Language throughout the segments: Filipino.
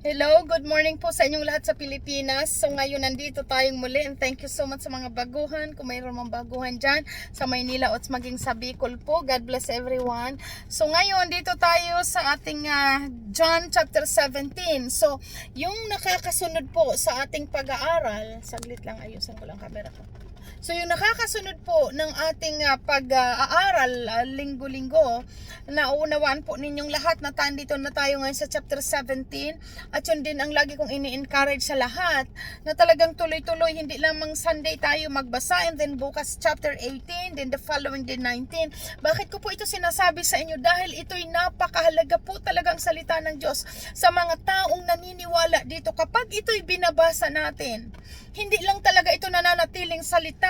Hello, good morning po sa inyong lahat sa Pilipinas. So ngayon nandito tayong muli and thank you so much sa mga baguhan. Kung mayroon mga baguhan dyan sa Maynila o maging sa Bicol po. God bless everyone. So ngayon dito tayo sa ating ah, John chapter 17. So yung nakakasunod po sa ating pag-aaral, saglit lang ayusin ko lang camera ko. So yung nakakasunod po ng ating ah, pag-aaral ah, linggo-linggo, naunawaan po ninyong lahat na dito na tayo ngayon sa chapter 17 at yun din ang lagi kong ini-encourage sa lahat na talagang tuloy-tuloy hindi lamang Sunday tayo magbasa and then bukas chapter 18 then the following day 19 bakit ko po ito sinasabi sa inyo? Dahil ito'y napakahalaga po talagang salita ng Diyos sa mga taong naniniwala dito kapag ito'y binabasa natin. Hindi lang talaga ito nananatiling salita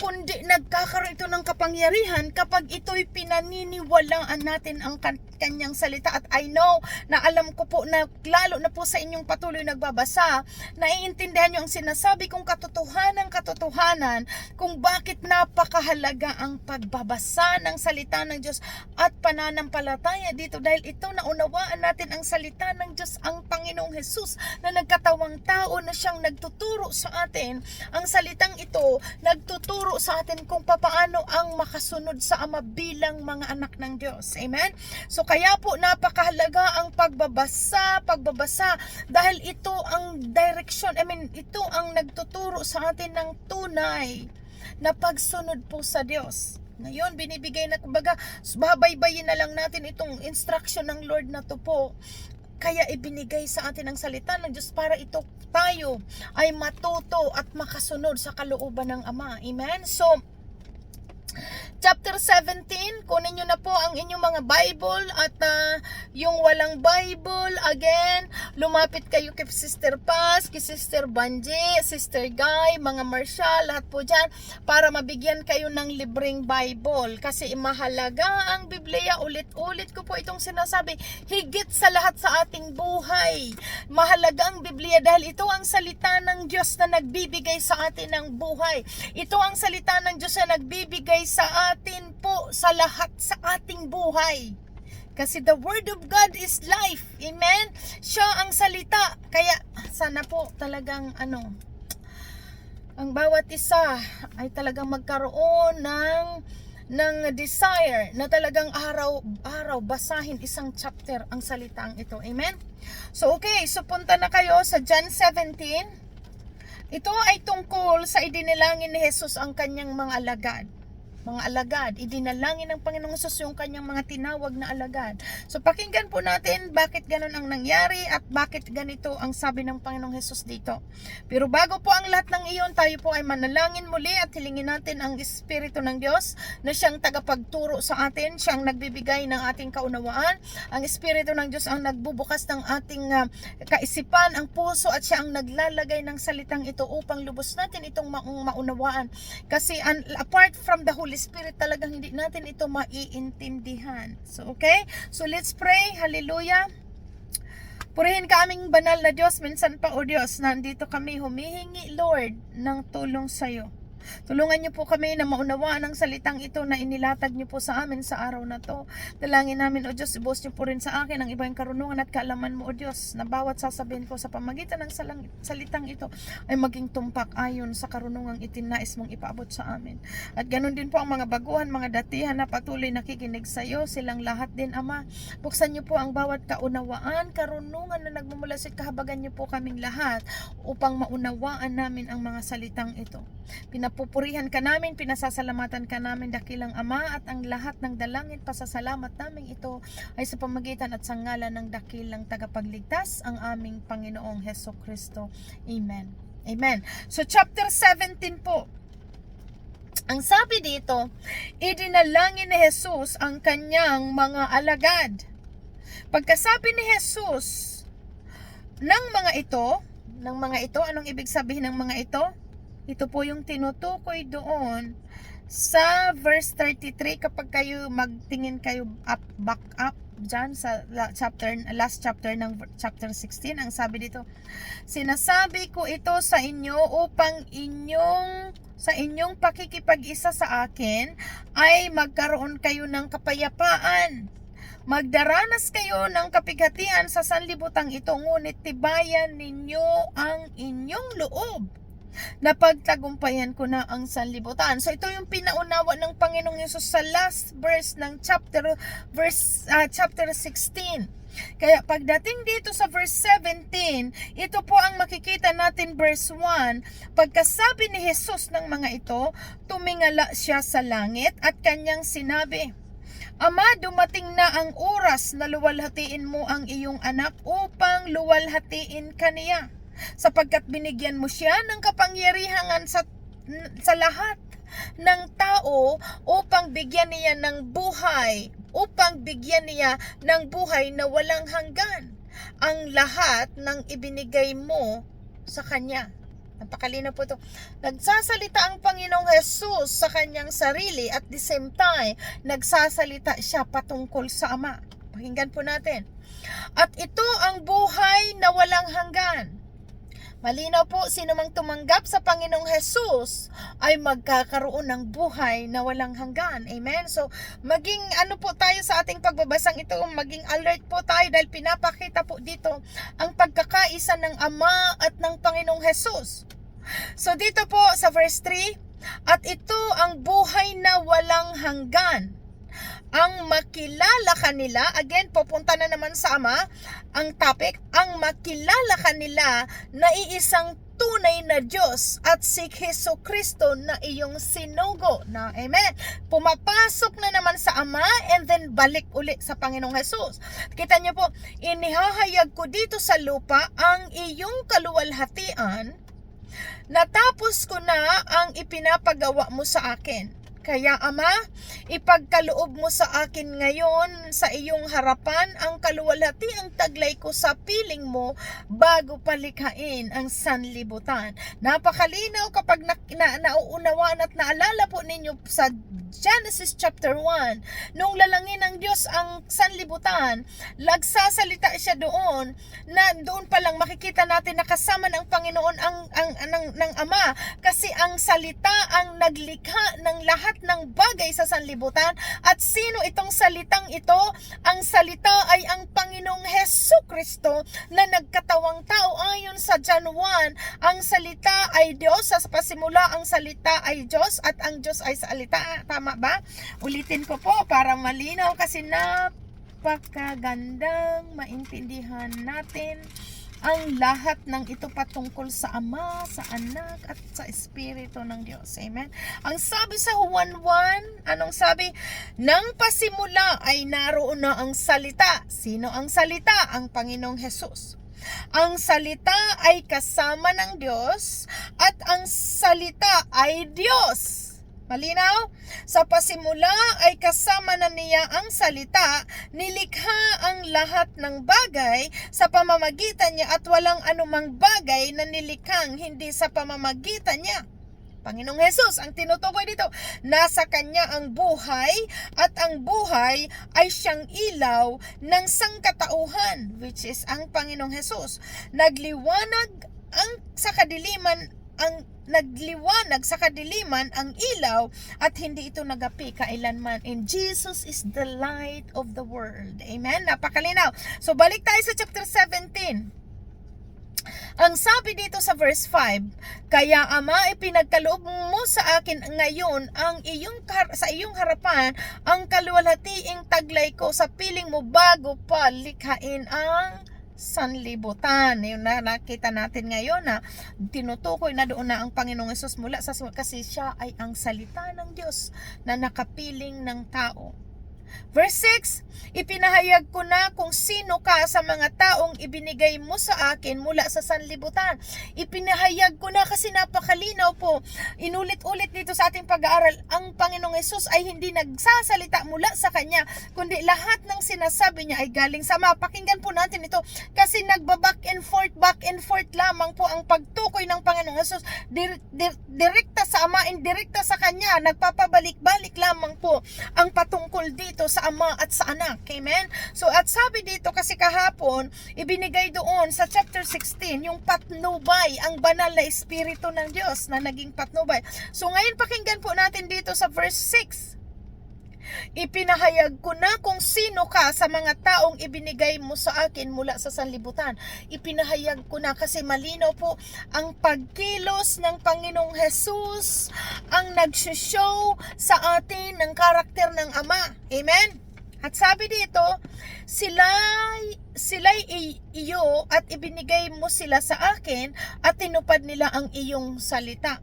kundi nagkakaroon ito ng kapangyarihan kapag ito'y pinaniniwalaan natin ang kan- kanyang salita. At I know na alam ko po na lalo na po sa inyong patuloy nagbabasa naiintindihan nyo ang sinasabi kong katotohanan katotohanan kung bakit napakahalaga ang pagbabasa ng salita ng Diyos at pananampalataya dito dahil ito naunawaan natin ang salita ng Diyos ang Panginoong Jesus na nagkatawang tao na siyang nagtuturo sa atin. Ang salitang ito nagtuturo sa atin kung papaano ang makasunod sa Ama bilang mga anak ng Diyos. Amen? So kaya po napakahalaga ang pagbabasa, pagbabasa dahil ito ang direction, I mean, ito ang nagtuturo sa atin ng tunay na pagsunod po sa Diyos. Ngayon, binibigay na, kumbaga, babaybayin na lang natin itong instruction ng Lord na to po. Kaya ibinigay sa atin ang salita ng Diyos para ito tayo ay matuto at makasunod sa kalooban ng Ama. Amen? So, chapter 17, kunin nyo na po ang inyong mga Bible at ah, yung walang Bible, again, lumapit kayo kay Sister Paz, kay Sister Banji, Sister Guy, mga Marshall, lahat po dyan, para mabigyan kayo ng libreng Bible. Kasi mahalaga ang Biblia, ulit-ulit ko po itong sinasabi, higit sa lahat sa ating buhay. Mahalaga ang Biblia dahil ito ang salita ng Diyos na nagbibigay sa atin ng buhay. Ito ang salita ng Diyos na nagbibigay sa atin po sa lahat sa ating buhay. Kasi the word of God is life. Amen? Siya ang salita. Kaya sana po talagang ano, ang bawat isa ay talagang magkaroon ng ng desire na talagang araw-araw basahin isang chapter ang salitang ito. Amen? So okay, so punta na kayo sa John 17. Ito ay tungkol sa idinilangin ni Jesus ang kanyang mga alagad mga alagad. Idinalangin ng Panginoong Sus yung kanyang mga tinawag na alagad. So pakinggan po natin bakit ganun ang nangyari at bakit ganito ang sabi ng Panginoong Hesus dito. Pero bago po ang lahat ng iyon, tayo po ay manalangin muli at hilingin natin ang Espiritu ng Diyos na siyang tagapagturo sa atin, siyang nagbibigay ng ating kaunawaan. Ang Espiritu ng Diyos ang nagbubukas ng ating ah, kaisipan, ang puso at siya ang naglalagay ng salitang ito upang lubos natin itong maung maunawaan. Kasi an- apart from the Holy Spirit talagang hindi natin ito maiintindihan. So okay? So let's pray. Hallelujah. Purihin ka aming banal na Diyos. Minsan pa, O Diyos, nandito kami humihingi, Lord, ng tulong sa iyo. Tulungan niyo po kami na maunawaan ang salitang ito na inilatag niyo po sa amin sa araw na to. Dalangin namin, O Diyos, ibos niyo po rin sa akin ang ibang karunungan at kaalaman mo, O Diyos, na bawat sasabihin ko sa pamagitan ng salitang ito ay maging tumpak ayon sa karunungang itinais mong ipaabot sa amin. At ganun din po ang mga baguhan, mga datihan na patuloy nakikinig sa iyo, silang lahat din, Ama. Buksan niyo po ang bawat kaunawaan, karunungan na nagmumula sa kahabagan niyo po kaming lahat upang maunawaan namin ang mga salitang ito. Pinapupurihan ka namin, pinasasalamatan ka namin, dakilang Ama, at ang lahat ng dalangin, pasasalamat namin ito ay sa pamagitan at sa ngalan ng dakilang tagapagligtas, ang aming Panginoong Heso Kristo. Amen. Amen. So chapter 17 po, ang sabi dito, idinalangin ni Jesus ang kanyang mga alagad. Pagkasabi ni Jesus ng mga ito, ng mga ito, anong ibig sabihin ng mga ito? Ito po yung tinutukoy doon sa verse 33 kapag kayo magtingin kayo up, back up dyan sa chapter, last chapter ng chapter 16 ang sabi dito sinasabi ko ito sa inyo upang inyong sa inyong pakikipag-isa sa akin ay magkaroon kayo ng kapayapaan. Magdaranas kayo ng kapighatian sa sanlibutang ito, ngunit tibayan ninyo ang inyong loob na pagtagumpayan ko na ang sanlibutan. So ito yung pinaunawa ng Panginoong Yesus sa last verse ng chapter verse ah, chapter 16. Kaya pagdating dito sa verse 17, ito po ang makikita natin verse 1. Pagkasabi ni Jesus ng mga ito, tumingala siya sa langit at kanyang sinabi, Ama, dumating na ang oras na luwalhatiin mo ang iyong anak upang luwalhatiin kaniya sapagkat binigyan mo siya ng kapangyarihan sa, sa lahat ng tao upang bigyan niya ng buhay, upang bigyan niya ng buhay na walang hanggan. Ang lahat ng ibinigay mo sa kanya. Napakalino po ito. Nagsasalita ang Panginoong Jesus sa kanyang sarili at the same time, nagsasalita siya patungkol sa Ama. Pakinggan po natin. At ito ang buhay na walang hanggan Malinaw po, sino mang tumanggap sa Panginoong Jesus ay magkakaroon ng buhay na walang hanggan. Amen? So, maging ano po tayo sa ating pagbabasang ito, maging alert po tayo dahil pinapakita po dito ang pagkakaisa ng Ama at ng Panginoong Jesus. So, dito po sa verse 3, at ito ang buhay na walang hanggan ang makilala kanila, again, pupunta na naman sa Ama, ang topic, ang makilala kanila na iisang tunay na Diyos at si Heso Kristo na iyong sinugo. Na amen. Pumapasok na naman sa Ama and then balik uli sa Panginoong Jesus kita niyo po inihahayag ko dito sa lupa ang iyong kaluwalhatian. Natapos ko na ang ipinapagawa mo sa akin kaya Ama, ipagkaloob mo sa akin ngayon sa iyong harapan ang kaluwalhati ang taglay ko sa piling mo bago palikhain ang sanlibutan. Napakalinaw kapag na, na, nauunawaan at naalala po ninyo sa Genesis chapter 1, nung lalangin ng Diyos ang sanlibutan, lagsasalita siya doon na doon pa lang makikita natin na kasama ng Panginoon ang, ang, ang ng, ng Ama kasi ang salita ang naglikha ng lahat ng bagay sa sanlibutan at sino itong salitang ito? Ang salita ay ang Panginoong Heso Kristo na nagkatawang tao ayon sa John 1. Ang salita ay Diyos, sa pasimula ang salita ay Diyos at ang Diyos ay salita. Tama ba? Ulitin ko po para malinaw kasi napakagandang maintindihan natin ang lahat ng ito patungkol sa Ama, sa Anak, at sa Espiritu ng Diyos. Amen? Ang sabi sa Juan 1, anong sabi? Nang pasimula ay naroon na ang salita. Sino ang salita? Ang Panginoong Hesus. Ang salita ay kasama ng Diyos at ang salita ay Diyos. Malinaw? Sa pasimula ay kasama na niya ang salita, nilikha ang lahat ng bagay sa pamamagitan niya at walang anumang bagay na nilikhang hindi sa pamamagitan niya. Panginoong Hesus, ang tinutukoy dito, nasa Kanya ang buhay at ang buhay ay siyang ilaw ng sangkatauhan, which is ang Panginoong Hesus. Nagliwanag ang sa kadiliman ang nagliwanag sa kadiliman ang ilaw at hindi ito nagapi kailanman. And Jesus is the light of the world. Amen? Napakalinaw. So balik tayo sa chapter 17. Ang sabi dito sa verse 5, Kaya Ama, ipinagkaloob mo sa akin ngayon ang iyong sa iyong harapan ang kaluwalhatiing taglay ko sa piling mo bago pa likhain ang sanlibutan. Yung na nakita natin ngayon na tinutukoy na doon na ang Panginoong Yesus mula sa kasi siya ay ang salita ng Diyos na nakapiling ng tao. Verse 6, Ipinahayag ko na kung sino ka sa mga taong ibinigay mo sa akin mula sa sanlibutan. Ipinahayag ko na kasi napakalinaw po. Inulit-ulit dito sa ating pag-aaral, ang Panginoong Yesus ay hindi nagsasalita mula sa Kanya, kundi lahat ng sinasabi niya ay galing sa Ama. Pakinggan po natin ito kasi nagba-back and forth, back and forth lamang po ang pagtukoy ng Panginoong Yesus. Dir- dir- direkta sa Ama, indirekta sa Kanya, nagpapabalik-balik lamang po ang patungkol dito sa Ama at sa Anak. Amen? So, at sabi dito kasi kahapon, ibinigay doon sa chapter 16, yung patnubay, ang banal na espiritu ng Diyos na naging patnubay. So, ngayon pakinggan po natin dito sa verse 6. Ipinahayag ko na kung sino ka sa mga taong ibinigay mo sa akin mula sa sanlibutan. Ipinahayag ko na kasi malinaw po ang pagkilos ng Panginoong Jesus ang nag-show sa atin ng karakter ng Ama. Amen? At sabi dito, sila sila'y i- iyo at ibinigay mo sila sa akin at tinupad nila ang iyong salita.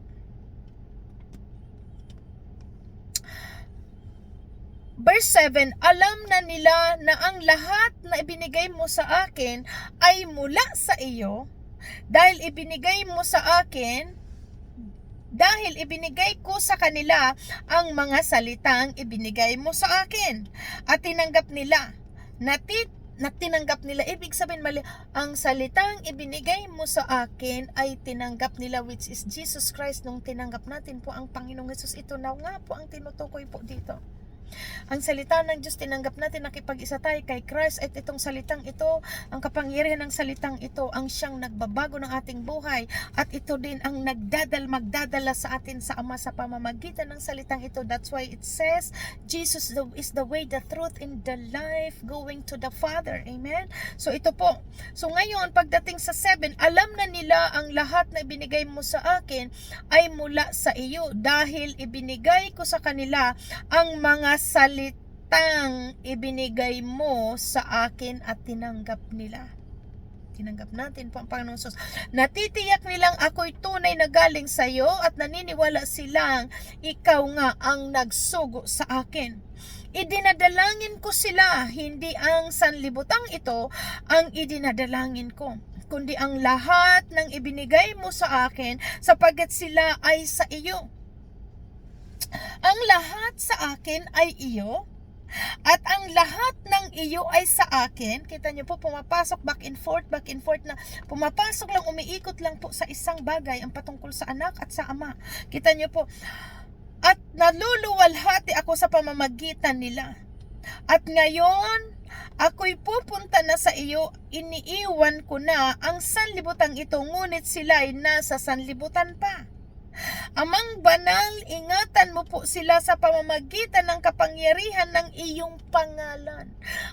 Verse 7, alam na nila na ang lahat na ibinigay mo sa akin ay mula sa iyo. Dahil ibinigay mo sa akin dahil ibinigay ko sa kanila ang mga salitang ibinigay mo sa akin. At tinanggap nila natit na tinanggap nila ibig sabihin mali ang salitang ibinigay mo sa akin ay tinanggap nila which is Jesus Christ nung tinanggap natin po ang Panginoong Hesus ito na nga po ang tinutukoy po dito ang salita ng Diyos tinanggap natin nakipag-isa tayo kay Christ at itong salitang ito, ang kapangyarihan ng salitang ito ang siyang nagbabago ng ating buhay at ito din ang nagdadal magdadala sa atin sa Ama sa pamamagitan ng salitang ito. That's why it says Jesus is the way, the truth, and the life going to the Father. Amen? So ito po. So ngayon, pagdating sa 7, alam na nila ang lahat na ibinigay mo sa akin ay mula sa iyo dahil ibinigay ko sa kanila ang mga salitang ibinigay mo sa akin at tinanggap nila. Tinanggap natin po ang Panginoong Sus. Natitiyak nilang ako'y tunay na galing sa iyo at naniniwala silang ikaw nga ang nagsugo sa akin. Idinadalangin ko sila, hindi ang sanlibutang ito ang idinadalangin ko kundi ang lahat ng ibinigay mo sa akin sapagkat sila ay sa iyo. Ang lahat sa akin ay iyo at ang lahat ng iyo ay sa akin. Kita niyo po, pumapasok back and forth, back and forth na pumapasok lang, umiikot lang po sa isang bagay ang patungkol sa anak at sa ama. Kita niyo po, at naluluwalhati ako sa pamamagitan nila. At ngayon, ako'y pupunta na sa iyo, iniiwan ko na ang sanlibutan ito, ngunit sila'y nasa sanlibutan pa. Amang banal, ingatan mo po sila sa pamamagitan ng kapangyarihan ng iyong pangalan.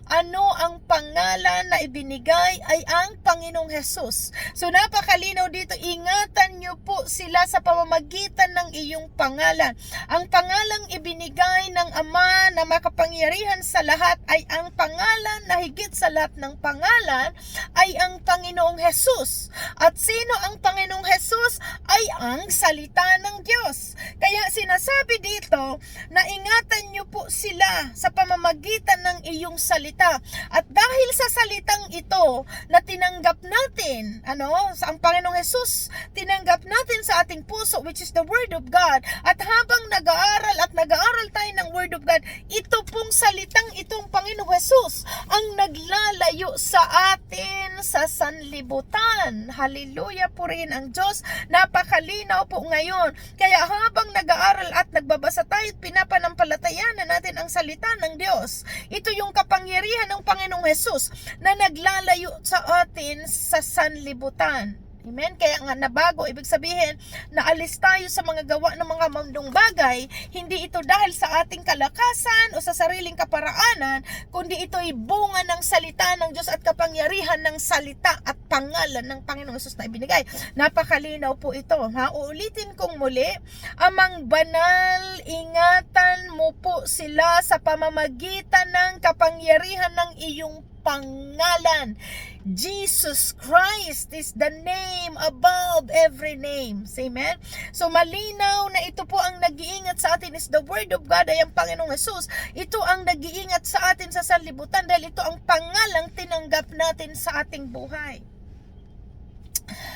Ano ang pangalan na ibinigay ay ang Panginoong Hesus. So napakalinaw dito, ingatan niyo po sila sa pamamagitan ng iyong pangalan. Ang pangalang ibinigay ng Ama na makapangyarihan sa lahat ay ang pangalan na higit sa lahat ng pangalan ay ang Panginoong Hesus. At sino ang Panginoong Hesus? Ay ang salita ng Diyos. Kaya sinasabi dito na ingatan niyo po sila sa pamamagitan ng iyong salita. At dahil sa salitang ito na tinanggap natin, ano, sa ang Panginoong Hesus, tinanggap natin sa ating puso which is the Word of God. At habang nag-aaral at nag-aaral tayo ng Word of God, ito pong salitang itong Panginoong Hesus ang naglalayo sa atin sa sanlibutan. Hallelujah po rin ang Diyos. Napakalinaw po ngayon. Kaya habang nag-aaral at nagbabasa tayo at pinapanampalatayan na natin ang salita ng Diyos, ito yung kapangyarihan ng Panginoong Hesus na naglalayo sa atin sa sanlibutan. Amen? Kaya nga nabago, ibig sabihin, naalis tayo sa mga gawa ng mga mundong bagay, hindi ito dahil sa ating kalakasan o sa sariling kaparaanan, kundi ito ay bunga ng salita ng Diyos at kapangyarihan ng salita at pangalan ng Panginoong Yesus na ibinigay. Napakalinaw po ito. Ha? Uulitin kong muli, amang banal, ingatan mo po sila sa pamamagitan ng kapangyarihan ng iyong pangalan. Jesus Christ is the name above every name. Amen? So malinaw na ito po ang nag-iingat sa atin is the Word of God ay ang Panginoong Jesus. Ito ang nag-iingat sa atin sa sanlibutan dahil ito ang pangalang tinanggap natin sa ating buhay.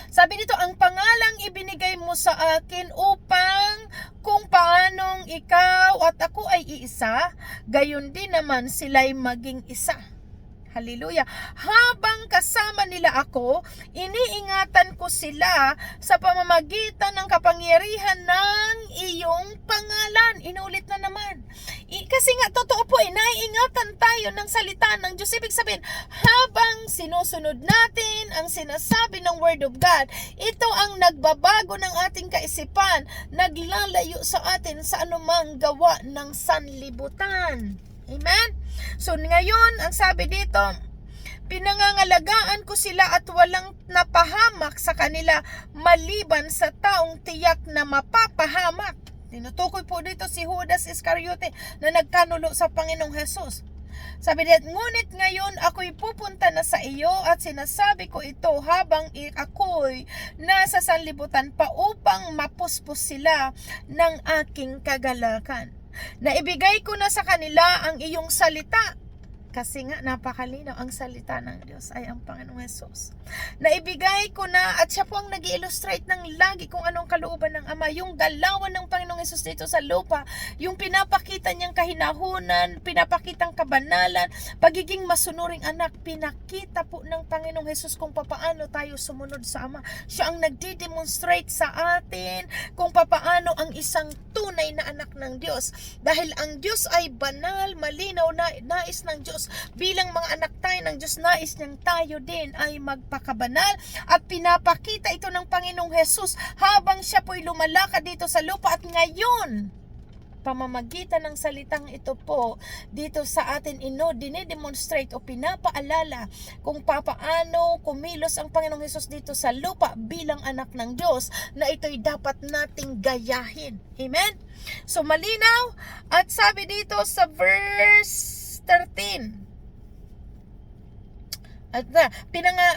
Sabi dito, ang pangalang ibinigay mo sa akin upang kung paanong ikaw at ako ay iisa, gayon din naman sila'y maging isa. Hallelujah. Habang kasama nila ako, iniingatan ko sila sa pamamagitan ng kapangyarihan ng iyong pangalan. Inulit na naman. I- kasi nga, totoo po, eh, tayo ng salita ng Diyos. Ibig sabihin, habang sinusunod natin ang sinasabi ng Word of God, ito ang nagbabago ng ating kaisipan, naglalayo sa atin sa anumang gawa ng sanlibutan. Amen? So, ngayon, ang sabi dito, Pinangangalagaan ko sila at walang napahamak sa kanila maliban sa taong tiyak na mapapahamak. Tinutukoy po dito si Judas Iscariote na nagkanulo sa Panginoong Jesus. Sabi niya, ngunit ngayon ako'y pupunta na sa iyo at sinasabi ko ito habang ako'y nasa sanlibutan pa upang mapuspos sila ng aking kagalakan. Naibigay ko na sa kanila ang iyong salita kasi nga napakalinaw ang salita ng Diyos ay ang Panginoong Yesus. Naibigay ko na at siya po ang nag illustrate ng lagi kung anong kalooban ng Ama. Yung galawan ng Panginoong Yesus dito sa lupa, yung pinapakita niyang kahinahunan, pinapakitang kabanalan, pagiging masunuring anak, pinakita po ng Panginoong Yesus kung papaano tayo sumunod sa Ama. Siya ang nagdi-demonstrate sa atin kung papaano ang isang tunay na anak ng Diyos. Dahil ang Diyos ay banal, malinaw, na, nais ng Diyos. Bilang mga anak tayo ng Diyos, nais niyang tayo din ay magpakabanal at pinapakita ito ng Panginoong Jesus habang siya po'y lumalakad dito sa lupa at ngayon, pamamagitan ng salitang ito po dito sa atin ino dinedemonstrate o pinapaalala kung papaano kumilos ang Panginoong Hesus dito sa lupa bilang anak ng Diyos na ito'y dapat nating gayahin. Amen? So malinaw at sabi dito sa verse 13 at na, pinanga,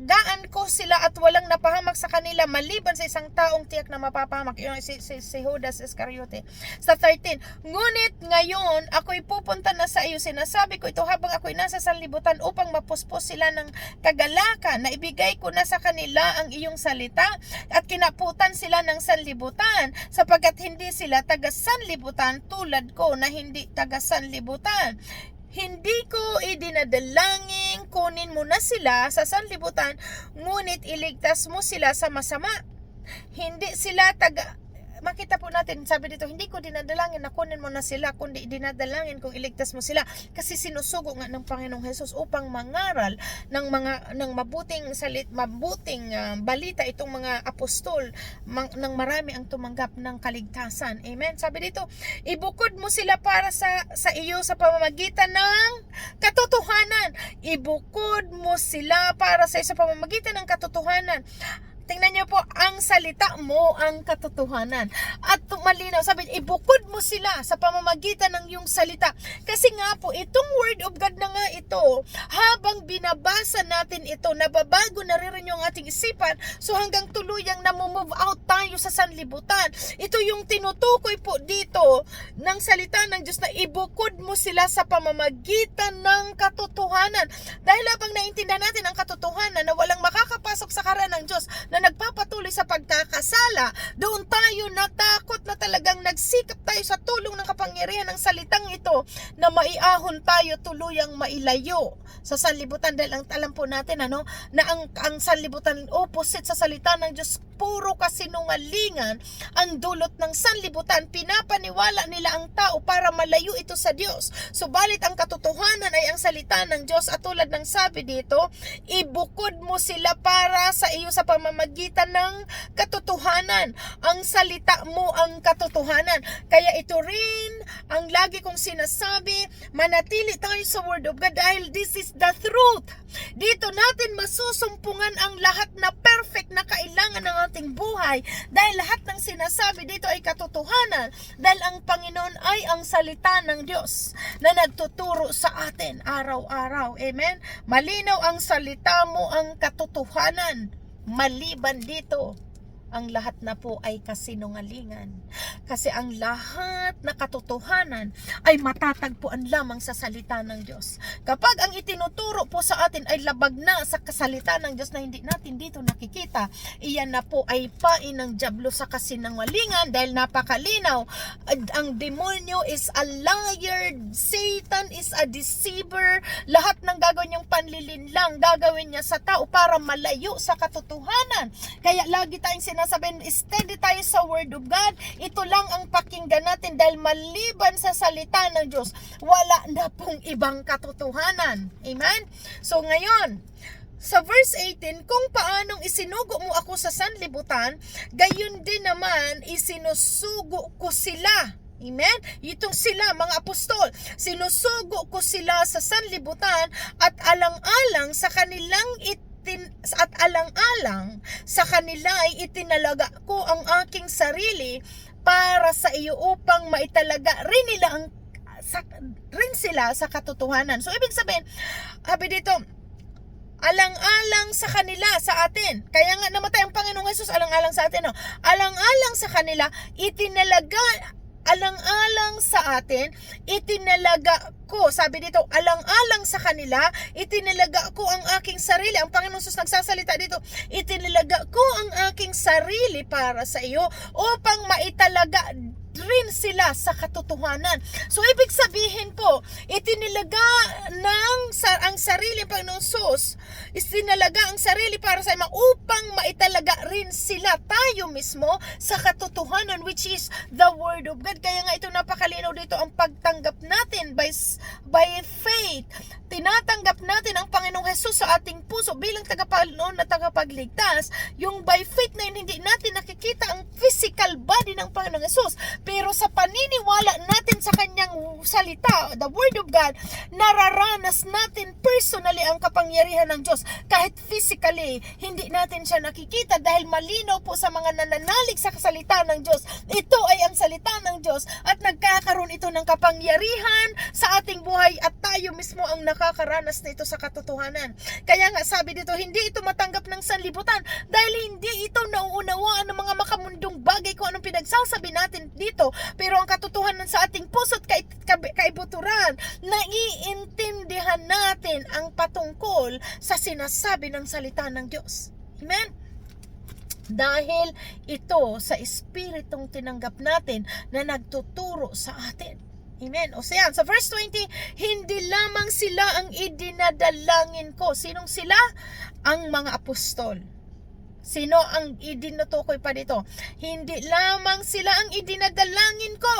pinangalagaan ko sila at walang napahamak sa kanila maliban sa isang taong tiyak na mapapahamak. Yun si, si, si Judas Iscariote. Sa 13, Ngunit ngayon, ako'y pupunta na sa iyo. Sinasabi ko ito habang ako'y nasa sanlibutan upang mapuspos sila ng kagalakan. Na ibigay ko na sa kanila ang iyong salita at kinaputan sila ng sanlibutan sapagkat hindi sila taga sanlibutan tulad ko na hindi taga sanlibutan. Hindi ko idinadalangin kunin mo na sila sa sanlibutan, ngunit iligtas mo sila sa masama. Hindi sila taga makita po natin, sabi dito, hindi ko dinadalangin na kunin mo na sila, kundi dinadalangin kung iligtas mo sila. Kasi sinusugo nga ng Panginoong Hesus upang mangaral ng mga ng mabuting salit, mabuting ah, balita itong mga apostol mang, ng marami ang tumanggap ng kaligtasan. Amen. Sabi dito, ibukod mo sila para sa sa iyo sa pamamagitan ng katotohanan. Ibukod mo sila para sa iyo sa pamamagitan ng katotohanan. Tingnan niyo po, ang salita mo ang katotohanan. At malinaw, sabi, ibukod mo sila sa pamamagitan ng iyong salita. Kasi nga po, itong word of God na nga ito, habang binabasa natin ito, nababago na rin yung ating isipan, so hanggang tuluyang namumove out tayo sa sanlibutan. Ito yung tinutukoy po dito ng salita ng Diyos na ibukod mo sila sa pamamagitan ng katotohanan. Dahil habang naintindihan natin ang katotohanan na walang makakapasok sa karan ng Diyos na nagpapatuloy sa pagkakasala, doon tayo natakot na talagang nagsikap tayo sa tulong ng kapangyarihan ng salitang ito na maiahon tayo tuluyang mailayo sa sanlibutan. Dahil ang alam po natin ano na ang ang sanlibutan opposite sa salita ng Diyos puro kasinungalingan ang dulot ng sanlibutan. Pinapaniwala nila ang tao para malayo ito sa Diyos. Subalit ang katotohanan ay ang salita ng Diyos. At tulad ng sabi dito ibukod mo sila para sa iyo sa pamamagitan ng katotohanan ang salita mo ang katotohanan kaya ito rin ang lagi kong sinasabi manatili tayo sa word of God dahil this is the truth dito natin masusumpungan ang lahat na perfect na kailangan ng ating buhay dahil lahat ng sinasabi dito ay katotohanan dahil ang Panginoon ay ang salita ng Diyos na nagtuturo sa atin araw-araw. Amen? Malinaw ang salita mo ang katotohanan. Maliban dito, ang lahat na po ay kasinungalingan. Kasi ang lahat na katotohanan ay matatagpuan lamang sa salita ng Diyos. Kapag ang itinuturo po sa atin ay labag na sa kasalita ng Diyos na hindi natin dito nakikita, iyan na po ay pain ng Diablo sa kasinungalingan dahil napakalinaw. Ang demonyo is a liar, Satan is a deceiver, lahat ng gagawin niyang panlilinlang, gagawin niya sa tao para malayo sa katotohanan. Kaya lagi tayong sinasabi sinasabi, steady tayo sa Word of God. Ito lang ang pakinggan natin dahil maliban sa salita ng Diyos, wala na pong ibang katotohanan. Amen? So ngayon, sa verse 18, kung paanong isinugo mo ako sa sanlibutan, gayon din naman isinusugo ko sila. Amen? Itong sila, mga apostol, sinusugo ko sila sa sanlibutan at alang-alang sa kanilang itin, at alang-alang sa kanila ay itinalaga ko ang aking sarili para sa iyo upang maitalaga rin nila ang sa, rin sila sa katotohanan. So, ibig sabihin, habi dito, alang-alang sa kanila, sa atin. Kaya nga namatay ang Panginoong Jesus, alang-alang sa atin. No? Alang-alang sa kanila, itinalaga, alang-alang sa atin, itinalaga ko, sabi dito, alang-alang sa kanila, itinalaga ko ang aking sarili. Ang Panginoong Jesus nagsasalita dito, itinalaga ko ang aking sarili para sa iyo upang maitalaga rin sila sa katotohanan. So, ibig sabihin po, itinilaga ng sa, ang sarili ng Panginoong Sus, itinalaga ang sarili para sa ima upang maitalaga rin sila, tayo mismo, sa katotohanan which is the Word of God. Kaya nga ito napakalinaw dito ang pagtanggap natin by, by faith. Tinatanggap natin ang Panginoong Jesus sa ating puso bilang tagapagnoon na tagapagligtas. Yung by faith na hindi natin nakikita ang physical body ng Panginoong Jesus. Pero sa paniniwala natin sa kanyang salita, the Word of God, nararanas natin personally ang kapangyarihan ng Diyos. Kahit physically, hindi natin siya nakikita dahil malinaw po sa mga nananalig sa salita ng Diyos. Ito ay ang salita ng Diyos at nagkakaroon ito ng kapangyarihan sa ating buhay at tayo mismo ang nakakaranas nito sa katotohanan. Kaya nga sabi dito, hindi ito matanggap ng sanlibutan dahil hindi ito nauunawaan ng mga kung anong pinagsasabi natin dito. Pero ang katotohanan sa ating puso't ka- ka- kaibuturan, naiintindihan natin ang patungkol sa sinasabi ng salita ng Diyos. Amen? Dahil ito sa espiritong tinanggap natin na nagtuturo sa atin. Amen. O siyan, sa verse 20, hindi lamang sila ang idinadalangin ko. Sinong sila? Ang mga apostol. Sino ang idinutukoy pa dito? Hindi lamang sila ang idinadalangin ko,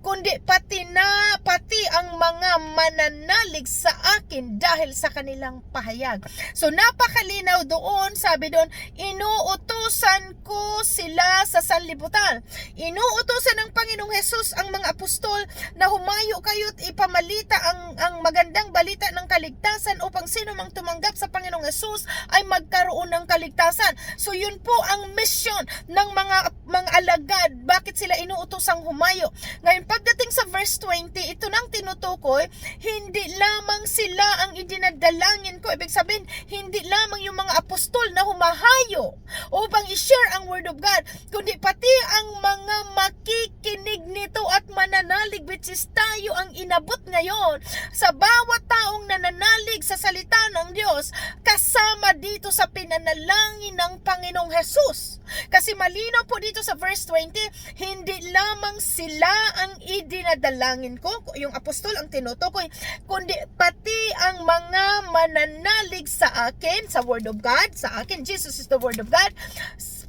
kundi pati na pati ang mga mananalig sa akin dahil sa kanilang pahayag. So napakalinaw doon, sabi doon, inuutusan ko sila sa sanlibutan. Inuutusan ng Panginoong Hesus ang mga apostol na humayo kayo at ipamalita ang, ang magandang balita ng kaligtasan upang sino mang tumanggap sa Panginoong Hesus ay magkaroon ng kaligtasan. So yun po ang mission ng mga mga alagad. Bakit sila inuutosang humayo? Ngayon pagdating sa verse 20, ito nang tinutukoy, hindi lamang sila ang idinadalangin ko. Ibig sabihin, hindi lamang yung mga apostol na humahayo upang i-share ang word of God, kundi pati ang mga makikinig nito at mananalig which is tayo ang inabot ngayon sa bawat taong nananalig sa salita ng Diyos kasama dito sa pinanalangin ng Panginoong Jesus. Kasi malinaw po dito sa verse 20, hindi lamang sila ang idinadalangin ko, yung apostol ang tinutukoy, kundi pati ang mga mananalig sa akin, sa Word of God, sa akin, Jesus is the Word of God,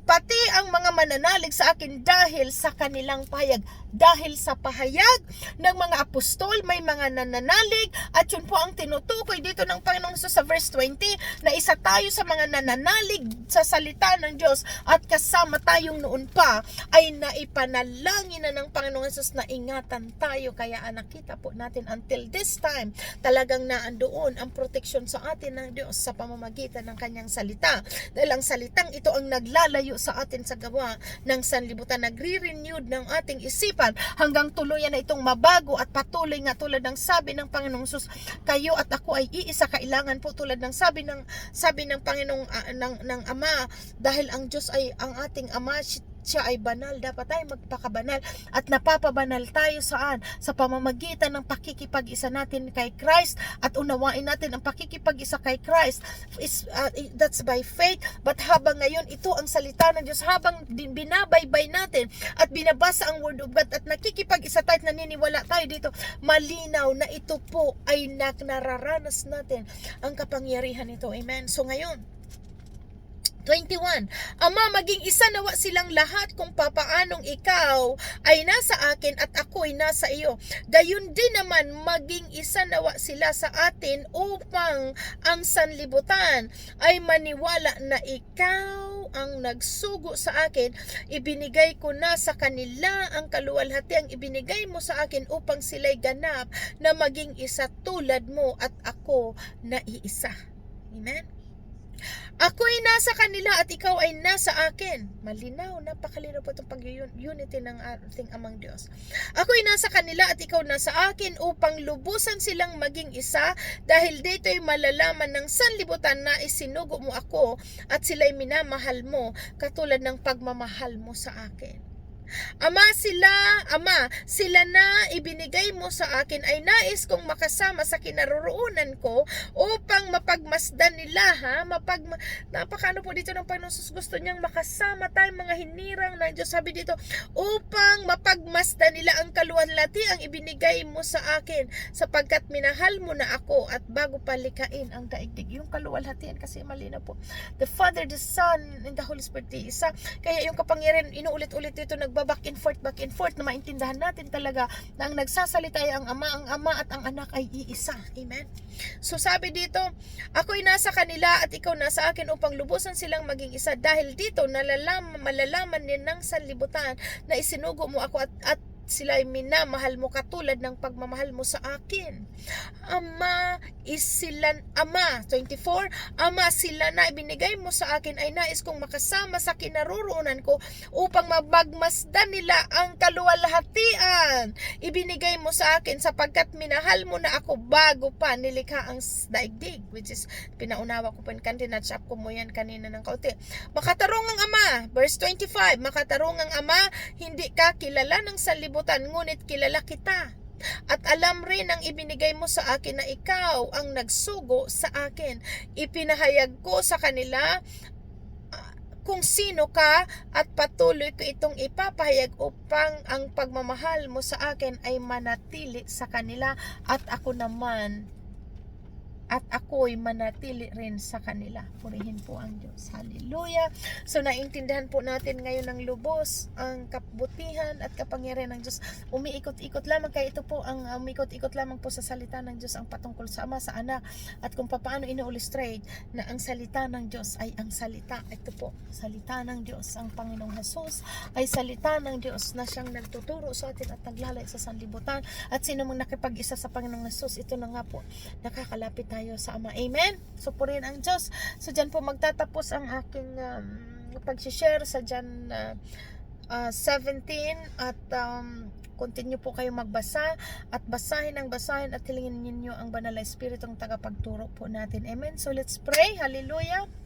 pati ang mga mananalig sa akin dahil sa kanilang pahayag. Dahil sa pahayag ng mga apostol, may mga nananalig. At yun po ang tinutukoy dito ng Panginoong Jesus sa verse 20 na isa tayo sa mga nananalig sa salita ng Diyos at kasama tayong noon pa ay naipanalangin na ng Panginoong Jesus na ingatan tayo. Kaya nakita po natin until this time talagang naandoon ang proteksyon sa atin ng Diyos sa pamamagitan ng kanyang salita. Dahil ang salitang ito ang naglalayo sa atin sa gawa ng sanlibutan. Nagre-renewed ng ating isipan hanggang tuluyan na itong mabago at patuloy nga tulad ng sabi ng Panginoong Sus kayo at ako ay iisa kailangan po tulad ng sabi ng sabi ng Panginoong ah, ng, ng Ama dahil ang Diyos ay ang ating Ama siya ay banal, dapat tayo magpakabanal at napapabanal tayo saan? Sa pamamagitan ng pakikipag-isa natin kay Christ at unawain natin ang pakikipag-isa kay Christ is uh, that's by faith. But habang ngayon ito ang salita ng Diyos. Habang din binabaybay natin at binabasa ang word of God at nakikipag-isa tayo at naniniwala tayo dito malinaw na ito po ay nararanas natin ang kapangyarihan nito. Amen. So ngayon 21. Ama, maging isa nawa silang lahat kung papaanong ikaw ay nasa akin at ako ay nasa iyo. Gayun din naman, maging isa nawa sila sa atin upang ang sanlibutan ay maniwala na ikaw ang nagsugo sa akin. Ibinigay ko na sa kanila ang kaluwalhati ang ibinigay mo sa akin upang sila'y ganap na maging isa tulad mo at ako na iisa. Amen? Ako'y nasa kanila at ikaw ay nasa akin. Malinaw, napakalinaw po itong pag-unity ng ating amang Diyos. Ako'y nasa kanila at ikaw nasa akin upang lubusan silang maging isa dahil dito'y malalaman ng sanlibutan na isinugo mo ako at sila'y minamahal mo katulad ng pagmamahal mo sa akin. Ama sila, Ama, sila na ibinigay mo sa akin ay nais kong makasama sa kinaroroonan ko upang mapagmasdan nila, ha? Mapag, napakano po dito ng Panginoon gusto niyang makasama tayong mga hinirang ng Diyos. Sabi dito, upang mapagmasdan nila ang kaluwalhati ang ibinigay mo sa akin sapagkat minahal mo na ako at bago palikain ang daigdig. Yung kaluwalhatian kasi malina po. The Father, the Son, and the Holy Spirit, isa. Kaya yung kapangyarihan, inuulit-ulit dito, nagba back and forth, back and forth, na maintindahan natin talaga na ang nagsasalita ay ang ama, ang ama at ang anak ay iisa. Amen. So sabi dito, ako'y nasa kanila at ikaw nasa akin upang lubusan silang maging isa dahil dito nalalam, malalaman din ng sanlibutan na isinugo mo ako at, at sila ay minamahal mo katulad ng pagmamahal mo sa akin. Ama, isilan, Ama, 24, Ama, sila na ibinigay mo sa akin ay nais kong makasama sa kinaroroonan ko upang mabagmasdan nila ang kaluwalhatian. Ibinigay mo sa akin sapagkat minahal mo na ako bago pa nilikha ang daigdig, which is, pinaunawa ko pa kanina, chat ko mo yan kanina ng kaunti. Makatarungang Ama, verse 25, Makatarungang Ama, hindi ka kilala ng sanlibutan, ngunit kilala kita. At alam rin ang ibinigay mo sa akin na ikaw ang nagsugo sa akin. Ipinahayag ko sa kanila ah, kung sino ka at patuloy ko itong ipapahayag upang ang pagmamahal mo sa akin ay manatili sa kanila at ako naman at ako'y manatili rin sa kanila. Purihin po ang Diyos. Hallelujah. So naintindihan po natin ngayon ng lubos ang kabutihan at kapangyarihan ng Diyos. Umiikot-ikot lamang kaya ito po ang uh, umiikot-ikot lamang po sa salita ng Diyos ang patungkol sa Ama, sa Anak at kung paano ino-illustrate na ang salita ng Diyos ay ang salita. Ito po, salita ng Diyos. Ang Panginoong Jesus ay salita ng Diyos na siyang nagtuturo sa atin at naglalay sa sanlibutan at sino mang nakipag-isa sa Panginoong Jesus, ito na nga po, nakakalapit tayo sa Ama. Amen? So, purihin ang Diyos. So, dyan po magtatapos ang aking um, pag-share sa dyan uh, uh, 17 at um, continue po kayo magbasa at basahin ang basahin at hilingin ninyo ang banal na espiritu ang tagapagturo po natin. Amen? So, let's pray. Hallelujah.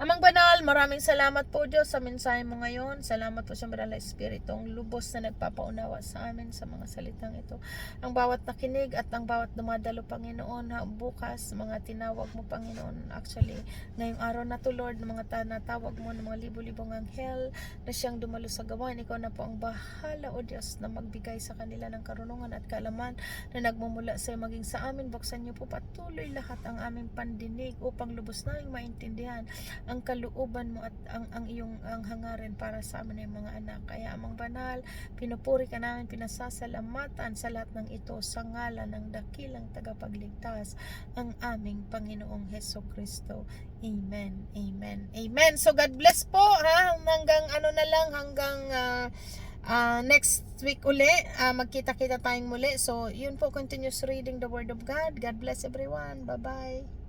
Amang banal, maraming salamat po Diyos sa mensahe mo ngayon. Salamat po sa banal na Espiritong lubos na nagpapaunawa sa amin sa mga salitang ito. Ang bawat nakinig at ang bawat dumadalo, Panginoon, ha, bukas, mga tinawag mo, Panginoon. Actually, ngayong araw na to, Lord, mga tanatawag mo ng mga libo-libong anghel na siyang dumalo sa gawain. Ikaw na po ang bahala, O Diyos, na magbigay sa kanila ng karunungan at kaalaman na nagmumula sa maging sa amin. Buksan niyo po patuloy lahat ang aming pandinig upang lubos naming maintindihan ang kalooban mo at ang, ang iyong ang hangarin para sa amin ng mga anak. Kaya amang banal, pinupuri ka namin, pinasasalamatan sa lahat ng ito sa ngalan ng dakilang tagapagligtas, ang aming Panginoong Heso Kristo. Amen. Amen. Amen. So God bless po ha hanggang ano na lang hanggang uh, uh, next week uli uh, magkita-kita tayong muli. So yun po continuous reading the word of God. God bless everyone. Bye-bye.